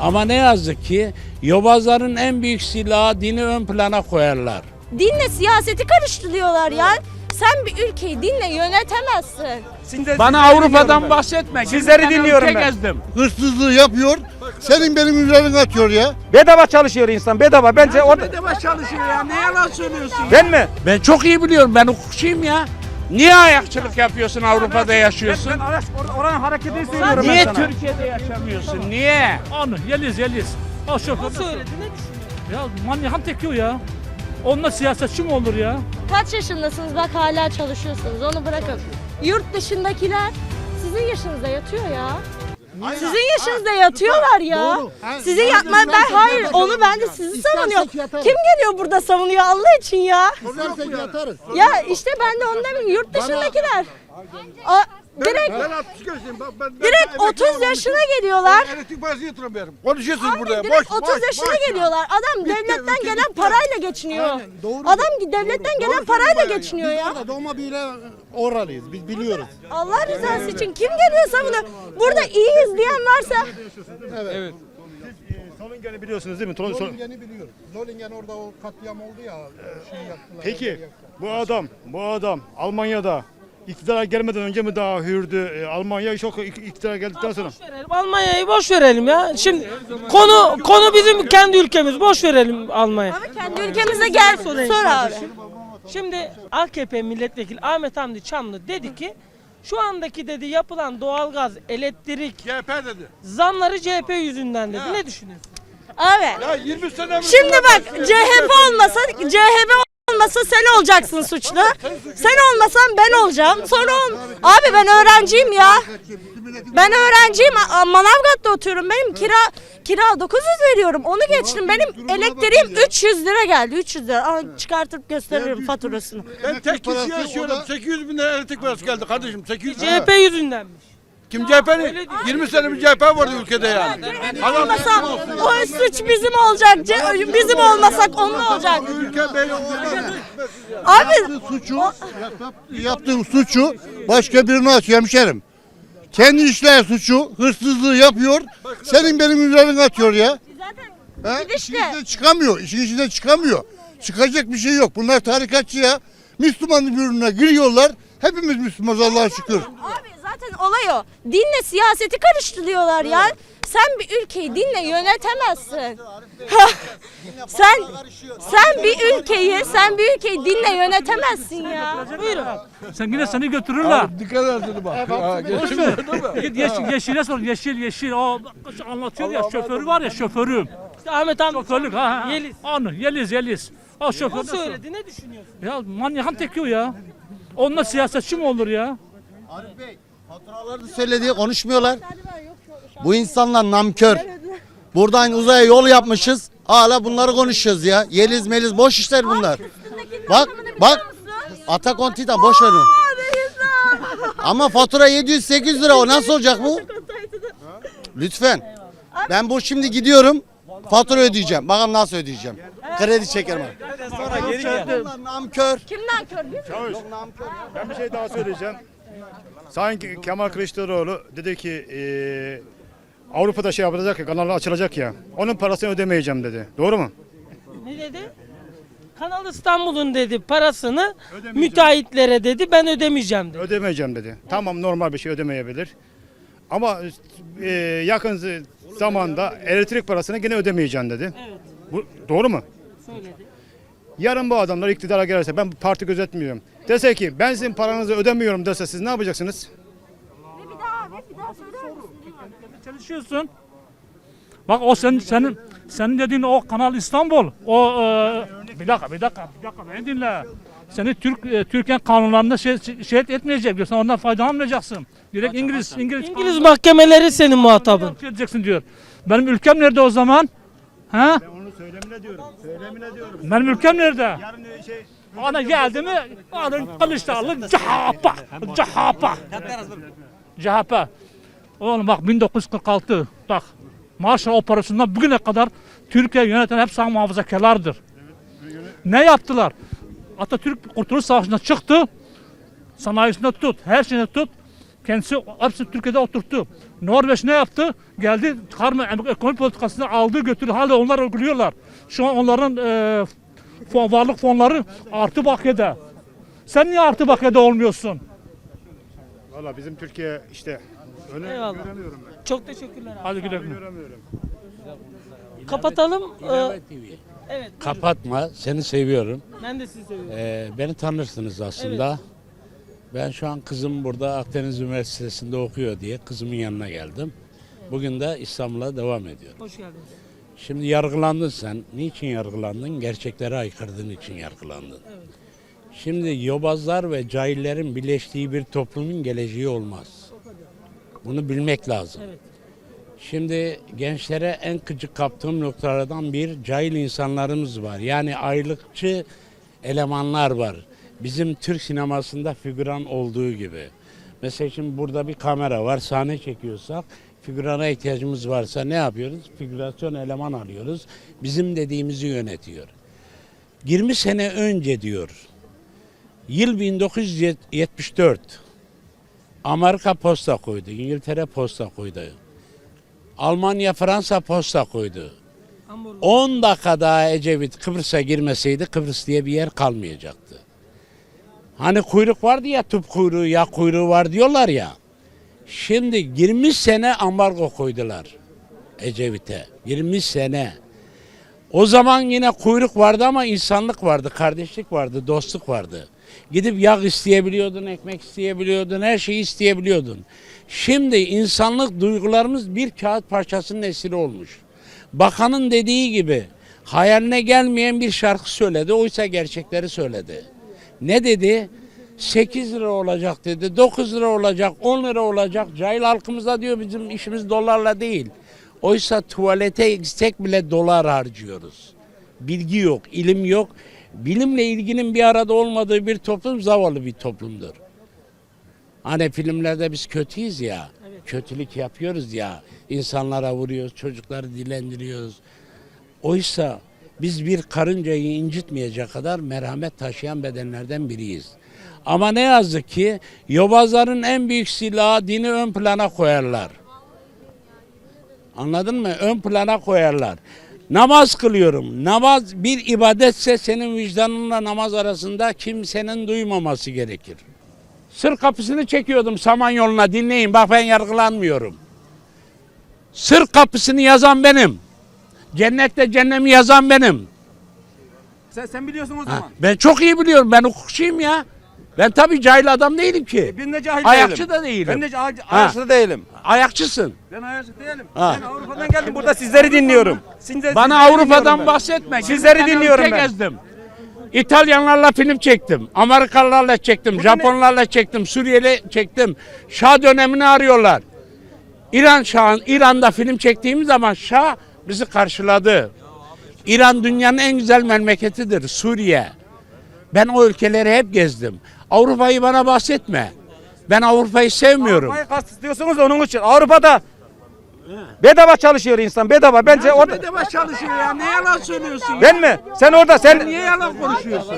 Ama ne yazık ki yobazların en büyük silahı dini ön plana koyarlar. Dinle siyaseti karıştırıyorlar ya. Sen bir ülkeyi dinle yönetemezsin. Bana Avrupa'dan bahsetme. Sizleri Gittim, dinliyorum ülke ben. gezdim. hırsızlığı yapıyor. Senin benim üzerine atıyor ya. Bedava çalışıyor insan bedava. Bence orada... Bedava çalışıyor ya. Ne yalan söylüyorsun ya? Ben mi? Ben çok iyi biliyorum. Ben hukukçuyum ya. Niye ayakçılık yapıyorsun Avrupa'da yaşıyorsun? Ben araç or- oranın hareketini söylüyorum Niye ben sana. Türkiye'de yaşamıyorsun? Niye? Anı Yeliz Yeliz. O şoför. söyledi ne düşünüyorsun? Ya manyakın teki o ya. Onunla siyasetçi mi olur ya? Kaç yaşındasınız bak hala çalışıyorsunuz onu bırakın. Yurt dışındakiler sizin yaşınızda yatıyor ya. Sizin yaşınızda yatıyorlar ya. doğru. Ha, Sizin yapma ben istersek hayır yatarız onu ben de ya. sizi İstersek savunuyorum. yatarız. Kim geliyor burada savunuyor Allah için ya? İstersek yatarız. Ya işte ben de onu demiyorum yurt dışındakiler. A, direkt Ben 60 yaşındayım. Bak ben, direkt 30 yaşına geliyorlar. Elektrik parası yatıramıyorum. Konuşuyorsunuz burada. Direkt 30 yaşına geliyorlar. Adam Bitti, devletten ülke gelen bitti. parayla geçiniyor. Aynen, doğru. Adam devletten gelen Doğru parayla geçiniyor Biz ya. orada doğma büyüyle oralıyız. Biz biliyoruz. Allah rızası için kim geliyor savunuyor? Burada iyiyiz diyen varsa Solungen'i biliyorsunuz değil mi? Sol- sol- Zolingen'i biliyoruz. Zolingen orada o katliam oldu ya. Şey yaptılar. Peki bu adam, bu adam Almanya'da iktidara gelmeden önce mi daha hürdü? E, Almanya çok ik- iktidara geldikten sonra. Boş verelim. Almanya'yı boş verelim ya. Şimdi konu konu bizim kendi ülkemiz. Boş verelim Almanya. Abi kendi ülkemize gel Sorayım sor abi. Şimdi AKP milletvekili Ahmet Hamdi Çamlı dedi ki şu andaki dedi yapılan doğalgaz, elektrik CHP dedi. zamları CHP yüzünden dedi. Ne düşünüyorsun? Abi Ya 20 sene mi? şimdi bak CHP olmasa CHP olmasa sen olacaksın suçlu. Sen olmasan ben olacağım. Sonra ol- abi ben öğrenciyim ya. Ben öğrenciyim. Manavgat'ta oturuyorum. Benim kira kira 900 veriyorum. Onu geçtim. Benim elektriğim 300 lira geldi. 300 lira. Aa, çıkartıp gösteririm faturasını. Ben tek kişi yaşıyorum. da- 800 bin lira elektrik parası geldi kardeşim. 800 bin. CHP yüzündenmiş. Kim CHP'li? 20 sene bir CHP vardı ülkede yani. Adam Olmasa o suç bizim olacak. Ce- Bizim olmasak onun olacak. ülke böyle Abi Yaptığı suçu, yap- yaptığı suçu başka birine atıyor hemşerim. Kendi işler suçu, hırsızlığı yapıyor. Senin benim üzerine atıyor ya. Bir İşin işte. içinden çıkamıyor. İşin içinden çıkamıyor. Çıkacak bir şey yok. Bunlar tarikatçı ya. Müslüman birbirine giriyorlar. Hepimiz Müslümanız Allah'a şükür. Olay o. Dinle siyaseti karıştırıyorlar ya. Sen bir ülkeyi dinle yönetemezsin. sen sen bir ülkeyi sen bir ülkeyi dinle yönetemezsin ya. Buyurun. Sen yine seni götürürler. Dikkat etsene bak. Ha. Git yeşil, yeşile sor. Yeşil yeşil. O anlatıyor ya şoförü var ya şoförü. İşte Ahmet Hamdi Şoförlük ha. ha. Yeliz. Anı Yeliz Yeliz. O şoför. O söyledi ne düşünüyorsun? Ya manyakın teki o ya. Onunla siyasetçi mi olur ya? Arif Bey, faturaları söylediği konuşmuyorlar. Bu insanlar namkör. Buradan uzaya yol yapmışız. Hala bunları konuşuyoruz ya. Yeliz meliz boş işler bunlar. Bak bak Atakon Titan boş ver onu. Ama fatura 700-800 lira o nasıl olacak bu? Lütfen. Ben bu şimdi gidiyorum. Fatura ödeyeceğim. Bakalım nasıl ödeyeceğim. Kredi çekerim. Bunlar namkör. Kimden kör değil mi? Ben bir şey daha söyleyeceğim. Sayın Kemal Kılıçdaroğlu dedi ki e, Avrupa'da şey yapılacak ya, kanallar açılacak ya. Onun parasını ödemeyeceğim dedi. Doğru mu? Ne dedi? Kanal İstanbul'un dedi parasını müteahhitlere dedi ben ödemeyeceğim dedi. Ödemeyeceğim dedi. Tamam normal bir şey ödemeyebilir. Ama e, yakın zamanda elektrik parasını gene ödemeyeceğim dedi. Bu doğru mu? Söyledi. Yarın bu adamlar iktidara gelirse ben parti gözetmiyorum. Dese ki ben sizin paranızı ödemiyorum dese siz ne yapacaksınız? Çalışıyorsun. Bak o senin senin senin dediğin o Kanal İstanbul. O e, bir dakika bir dakika bir dakika beni dinle. Seni Türk e, Türkiye kanunlarında şey, şey etmeyecek diyor. Sen ondan faydalanmayacaksın. Direkt İngiliz İngiliz İngiliz mahkemeleri senin muhatabın. edeceksin diyor. Benim ülkem nerede o zaman? Ha? Söylemine diyorum. Söylemine diyorum. Benim ülkem nerede? Yarın şey Ana geldi mi? Ana Kılıçdaroğlu CHP. CHP. CHP. Oğlum bak 1946 bak Marshall Operasyonu'ndan bugüne kadar Türkiye yöneten hep sağ muhafazakarlardır. Ne yaptılar? Atatürk Kurtuluş Savaşı'nda çıktı. Sanayisinde tut, her şeyinde tut. Kendisi hepsini Türkiye'de oturttu. Norveç ne yaptı? Geldi karma ekonomi politikasını aldı götürdü. Hala onlar uyguluyorlar. Şu an onların e, fon, varlık fonları artı bakiyede. Sen niye artı bakiyede olmuyorsun? Valla bizim Türkiye işte öyle Eyvallah. göremiyorum ben. Çok teşekkürler abi. Hadi güle güle. Göremiyorum. Kapatalım. Ee, evet. Kapatma, seni seviyorum. Ben de sizi seviyorum. Ee, beni tanırsınız aslında. Ben şu an kızım burada Akdeniz Üniversitesi'nde okuyor diye kızımın yanına geldim. Bugün de İstanbul'a devam ediyorum. Hoş geldiniz. Şimdi yargılandın sen. Niçin yargılandın? Gerçeklere aykırdığın için yargılandın. Şimdi yobazlar ve cahillerin birleştiği bir toplumun geleceği olmaz. Bunu bilmek lazım. Evet. Şimdi gençlere en gıcık kaptığım noktalardan bir cahil insanlarımız var. Yani aylıkçı elemanlar var. Bizim Türk sinemasında figüran olduğu gibi. Mesela şimdi burada bir kamera var, sahne çekiyorsak figürana ihtiyacımız varsa ne yapıyoruz? Figürasyon eleman alıyoruz. Bizim dediğimizi yönetiyor. 20 sene önce diyor. Yıl 1974. Amerika posta koydu, İngiltere posta koydu. Almanya, Fransa posta koydu. Hamburg. 10 dakika daha Ecevit Kıbrıs'a girmeseydi Kıbrıs diye bir yer kalmayacaktı. Hani kuyruk vardı ya tüp kuyruğu ya kuyruğu var diyorlar ya. Şimdi 20 sene ambargo koydular Ecevit'e. 20 sene. O zaman yine kuyruk vardı ama insanlık vardı, kardeşlik vardı, dostluk vardı. Gidip yağ isteyebiliyordun, ekmek isteyebiliyordun, her şeyi isteyebiliyordun. Şimdi insanlık duygularımız bir kağıt parçasının esiri olmuş. Bakanın dediği gibi hayaline gelmeyen bir şarkı söyledi, oysa gerçekleri söyledi. Ne dedi? 8 lira olacak dedi, 9 lira olacak, 10 lira olacak. Cahil halkımıza diyor bizim işimiz dolarla değil. Oysa tuvalete gitsek bile dolar harcıyoruz. Bilgi yok, ilim yok. Bilimle ilginin bir arada olmadığı bir toplum zavallı bir toplumdur. Hani filmlerde biz kötüyüz ya, kötülük yapıyoruz ya, insanlara vuruyoruz, çocukları dilendiriyoruz. Oysa biz bir karıncayı incitmeyecek kadar merhamet taşıyan bedenlerden biriyiz. Ama ne yazık ki yobazların en büyük silahı dini ön plana koyarlar. Anladın mı? Ön plana koyarlar. Namaz kılıyorum. Namaz bir ibadetse senin vicdanınla namaz arasında kimsenin duymaması gerekir. Sır kapısını çekiyordum Samanyolu'na dinleyin. Bak ben yargılanmıyorum. Sır kapısını yazan benim. Cennette cennemi yazan benim. Sen, sen biliyorsun o Ha, zaman. ben çok iyi biliyorum. Ben hukukçuyum ya. Ben tabii cahil adam değilim ki. Ben de cahil Ayakçı değilim. da değilim. Ben de cahil, ayakçı değilim. Ayakçısın. Ben ayakçı değilim. Ha. Ben Avrupa'dan geldim burada sizleri dinliyorum. Sizleri, Bana sizleri Avrupa'dan ben. bahsetme. Sizleri dinliyorum ben. gezdim. İtalyanlarla film çektim. Amerikalılarla çektim. Japonlarla çektim. Suriyeli çektim. Şah dönemini arıyorlar. İran Şah'ın İran'da film çektiğimiz zaman Şah bizi karşıladı. İran dünyanın en güzel memleketidir. Suriye. Ben o ülkeleri hep gezdim. Avrupa'yı bana bahsetme. Ben Avrupa'yı sevmiyorum. Avrupa'yı kastediyorsunuz onun için. Avrupa'da bedava çalışıyor insan bedava. Bence orada bedava çalışıyor ya. Ne yalan söylüyorsun ya? ben mi? Sen orada sen Niye yalan konuşuyorsun?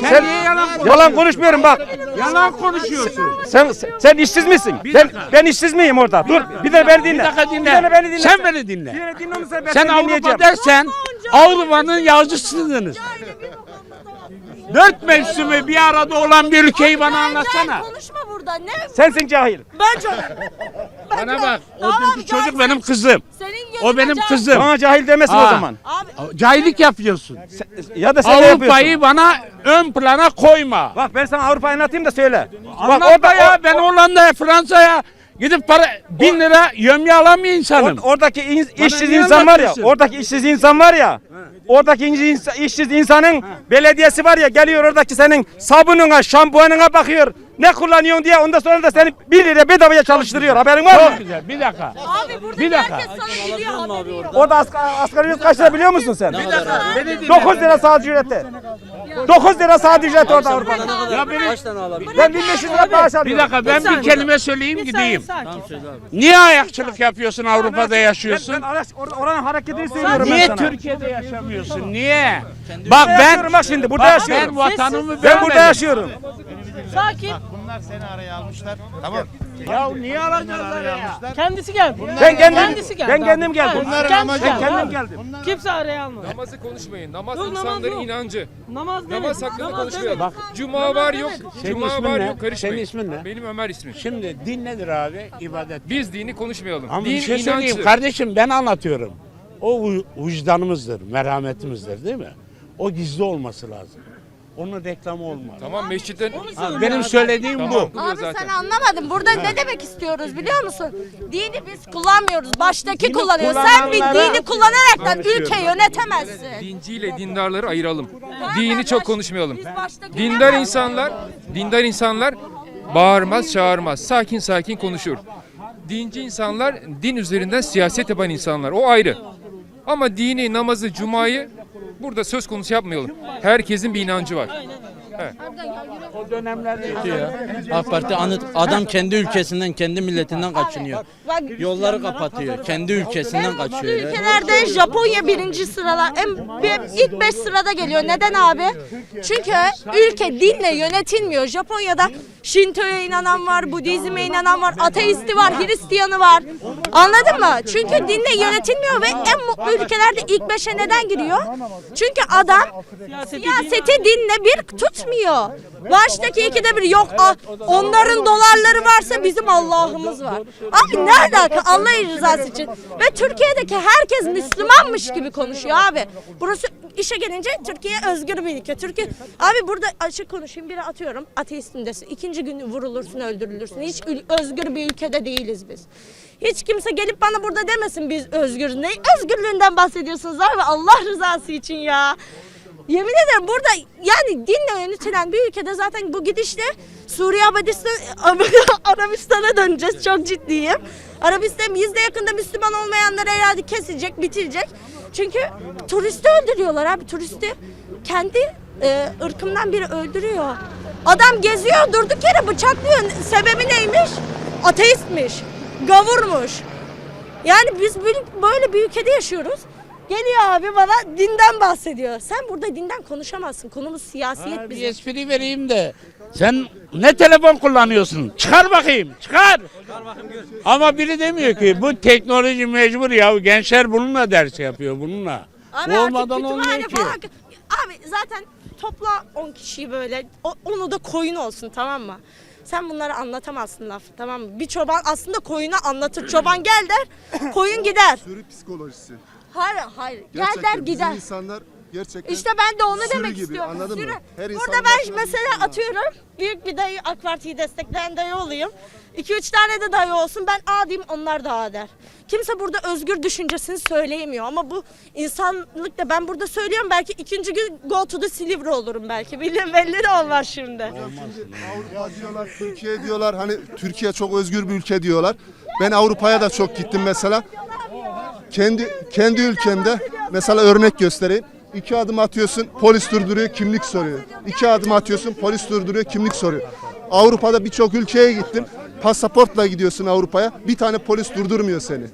Sen, Sen- niye yalan konuşuyorsun? yalan konuşmuyorum bak. Yalan konuşuyorsun. Sen sen, sen işsiz misin? Bir Ben dakika. ben işsiz miyim orada? Dur bir de beni dinle. Bir dakika dinle. Bir de beni dinle. Sen beni Bir dinle. de dinle onu sen ben Sen seni Avrupa dersen Avrupa'nın yazıcısınız. Dört mevsimi bir arada olan bir ülkeyi bana anlatsana. Konuşma burada. Ne? Sensin cahil. Ben çok... Bana bak. O Tamam, çocuk benim kızım. Senin O benim can- kızım. Bana cahil demesin o Ha. zaman. Abi Cahillik yapıyorsun. Ya da sen ne yapıyorsun? Avrupa'yı bana ön plana koyma. Bak ben sana Avrupa'yı anlatayım da söyle. Bak orada ya o- ben Hollanda'ya Fransa'ya gidip para bin lira yömye alamıyor insanım. Or- oradaki in- işsiz niye insan var ya, anlatıyorsun? oradaki işsiz insan var ya, oradaki inci- işsiz insanın belediyesi var ya geliyor oradaki senin sabununa, şampuanına bakıyor. Ne kullanıyorsun diye ondan sonra da seni 1 lira bedavaya çalıştırıyor. Haberin var mı? Çok güzel. Bir dakika. Abi burada Bir dakika. herkes sana biliyor haberi yok. Orada asgari, asgari ücret kaç lira biliyor musun sen? Beni dinle. 9 lira saat ücreti. 9 lira saat ücreti orada Avrupa'da. Ya beni, Ben 1500 lira maaş bir alıyorum. dakika ben bir kelime söyleyeyim gideyim. Niye ayakçılık yapıyorsun Avrupa'da yaşıyorsun? ben araç, or- oranın hareketini söylüyorum ben Niye sana. Türkiye'de yaşamıyorsun? Niye? Bak ben yaşıyorum bak şimdi, burada yaşıyorum. Ben vatanımı Ben burada beğenmedim. yaşıyorum. Sakin. Bunlar seni araya almışlar. Tamam. Ya niye alacağız ya? Kendisi geldi. Ben kendim, Kendisi geldi ben kendim geldim. Bunların Ben amacı- kendim geldim. Kimse araya almadı. Namazı konuşmayın. Namaz Yok, namaz insanların yok. inancı. Namaz demedim. Namaz hakkında Namaz konuşmayalım. demedim. Cuma var yok. Senin Cuma var ne? yok. Karışmayın. Senin ismin ne? Benim Ömer ismim. Şimdi din nedir abi? İbadet. Biz dini konuşmayalım. Ama Din bir şey söyleyeyim kardeşim ben anlatıyorum. O vicdanımızdır, merhametimizdir değil mi? O gizli olması lazım. Onun reklamı olmaz. Tamam mescitten Ha, benim söylediğim Tamam. bu. Abi zaten. sen anlamadın. Burada ne demek istiyoruz biliyor musun? Dini biz kullanmıyoruz. Baştaki kullanıyor. Sen bir kullananlara dini kullanarak da konuşuyorum. ülke yönetemezsin. dinciyle dindarları ayıralım. Dini çok konuşmayalım. Biz baştaki Dindar insanlar, dindar insanlar bağırmaz, çağırmaz. Sakin sakin konuşur. Dinci insanlar din üzerinden siyaset yapan insanlar. O ayrı. Ama dini, namazı, cumayı burada söz konusu yapmayalım. Herkesin bir inancı var. O dönemlerde AK Parti anı- adam kendi ülkesinden, kendi milletinden kaçınıyor. Yolları kapatıyor. Kendi ülkesinden kaçıyor. ya. ülkelerde Japonya birinci sıralar, en, ilk beş sırada geliyor. Neden abi? Çünkü ülke dinle yönetilmiyor. Japonya'da Shinto'ya inanan var, Budizm'e inanan var, ateisti var, Hristiyanı var. Anladın mı? Çünkü dinle yönetilmiyor ve en mutlu ülkelerde ilk beşe neden giriyor? Çünkü adam siyaseti dinle bir tutmuyor. Baştaki ikide bir yok onların dolarları varsa bizim Allah'ımız var. Abi ne alaka Allah rızası için? Ve Türkiye'deki herkes Müslümanmış gibi konuşuyor abi. Burası işe gelince Türkiye özgür bir ülke. Türkiye abi burada açık konuşayım biri atıyorum ateistim desin. İkinci gün vurulursun öldürülürsün. Hiç özgür bir ülkede değiliz biz. Hiç kimse gelip bana burada demesin biz özgürüz. Ne özgürlüğünden bahsediyorsunuz abi Allah rızası için ya. Yemin ederim burada yani dinle yönetilen bir ülkede zaten bu gidişle Suriye Arabistan, Arabistan'a döneceğiz çok ciddiyim. Arabistan yüzde yakında Müslüman olmayanları herhalde kesecek, bitirecek. Çünkü turisti öldürüyorlar abi turisti. Kendi e, ırkımdan biri öldürüyor. Adam geziyor durduk yere bıçaklıyor. Sebebi neymiş? Ateistmiş. Gavurmuş. Yani biz böyle bir ülkede yaşıyoruz. Geliyor abi bana dinden bahsediyor. Sen burada dinden konuşamazsın. Konumuz siyaset bir bizim. espri vereyim de sen ne telefon kullanıyorsun? Çıkar bakayım, çıkar. Ama biri demiyor ki bu teknoloji mecbur ya gençler bununla ders yapıyor bununla. Abi Bu olmadan olmuyor ki. falan- Abi zaten topla 10 kişiyi böyle onu da koyun olsun tamam mı? Sen bunları anlatamazsın laf tamam mı? Bir çoban aslında koyuna anlatır. Çoban gel der, koyun gider. Sürü psikolojisi. Hayır hayır. Gel Gerçekten der bizim gider. insanlar gerçekten İşte ben de onu sürü demek gibi, istiyorum. anladın mı? Sürü. Her insanın Burada ben başına bir mesela sürü var. atıyorum. Büyük bir dayı AK Parti'yi destekleyen dayı olayım. 2-3 tane de dayı olsun. Ben A diyeyim onlar da A der. Kimse burada özgür düşüncesini söyleyemiyor ama bu insanlık da ben burada söylüyorum belki ikinci gün go to the Silivri olurum belki. Belli, belli de olmaz şimdi. Avrupa diyorlar, Türkiye diyorlar. Hani Türkiye çok özgür bir ülke diyorlar. Ben Avrupa'ya da çok gittim mesela. Kendi kendi ülkemde mesela örnek göstereyim. İki adım atıyorsun, polis durduruyor, kimlik soruyor. İki adım atıyorsun, polis durduruyor, kimlik soruyor. Avrupa'da birçok ülkeye gittim. Pasaportla gidiyorsun Avrupa'ya. Bir tane polis durdurmuyor seni.